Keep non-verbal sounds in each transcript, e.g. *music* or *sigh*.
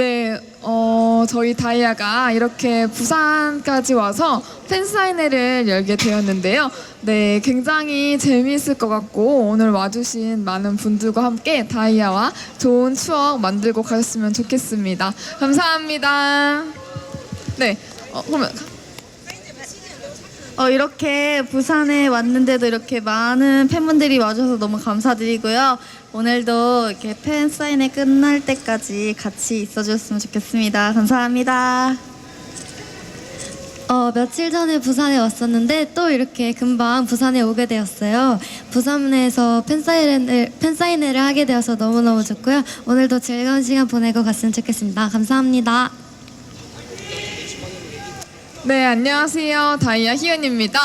네, 어, 저희 다이아가 이렇게 부산까지 와서 팬사인회를 열게 되었는데요. 네, 굉장히 재미있을 것 같고 오늘 와주신 많은 분들과 함께 다이아와 좋은 추억 만들고 가셨으면 좋겠습니다. 감사합니다. 네, 어, 그러면 어, 이렇게 부산에 왔는데도 이렇게 많은 팬분들이 와줘서 너무 감사드리고요. 오늘도 이렇게 팬 사인회 끝날 때까지 같이 있어주셨으면 좋겠습니다. 감사합니다. 어, 며칠 전에 부산에 왔었는데 또 이렇게 금방 부산에 오게 되었어요. 부산에서 팬사인회를, 팬사인회를 하게 되어서 너무너무 좋고요. 오늘도 즐거운 시간 보내고 갔으면 좋겠습니다. 감사합니다. 네, 안녕하세요. 다이아 희은입니다.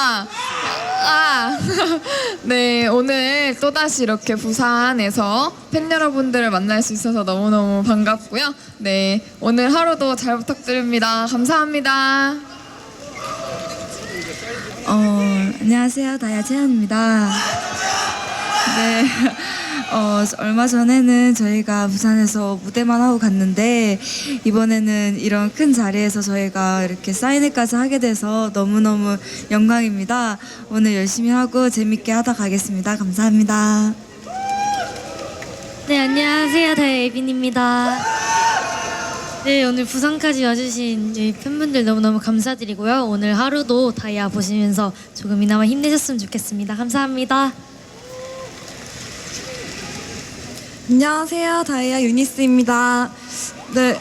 아, *laughs* 네, 오늘 또다시 이렇게 부산에서 팬 여러분들을 만날 수 있어서 너무너무 반갑고요. 네, 오늘 하루도 잘 부탁드립니다. 감사합니다. 어, 안녕하세요. 다이아 채연입니다. 네. 어, 얼마 전에는 저희가 부산에서 무대만 하고 갔는데 이번에는 이런 큰 자리에서 저희가 이렇게 사인회까지 하게 돼서 너무너무 영광입니다. 오늘 열심히 하고 재밌게 하다 가겠습니다. 감사합니다. 네, 안녕하세요. 다이아예빈입니다. 네, 오늘 부산까지 와주신 저희 팬분들 너무너무 감사드리고요. 오늘 하루도 다이아 보시면서 조금이나마 힘내셨으면 좋겠습니다. 감사합니다. 안녕하세요. 다이아 유니스입니다. 네,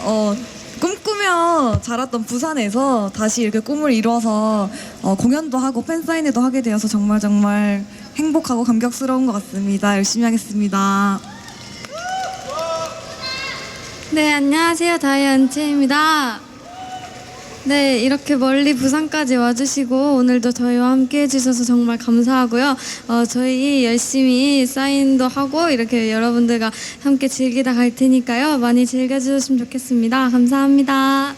어, 꿈꾸며 자랐던 부산에서 다시 이렇게 꿈을 이뤄서 어, 공연도 하고 팬사인회도 하게 되어서 정말 정말 행복하고 감격스러운 것 같습니다. 열심히 하겠습니다. 네, 안녕하세요. 다이아 은채입니다. 네, 이렇게 멀리 부산까지 와주시고 오늘도 저희와 함께 해주셔서 정말 감사하고요. 어, 저희 열심히 사인도 하고 이렇게 여러분들과 함께 즐기다 갈 테니까요. 많이 즐겨주셨으면 좋겠습니다. 감사합니다.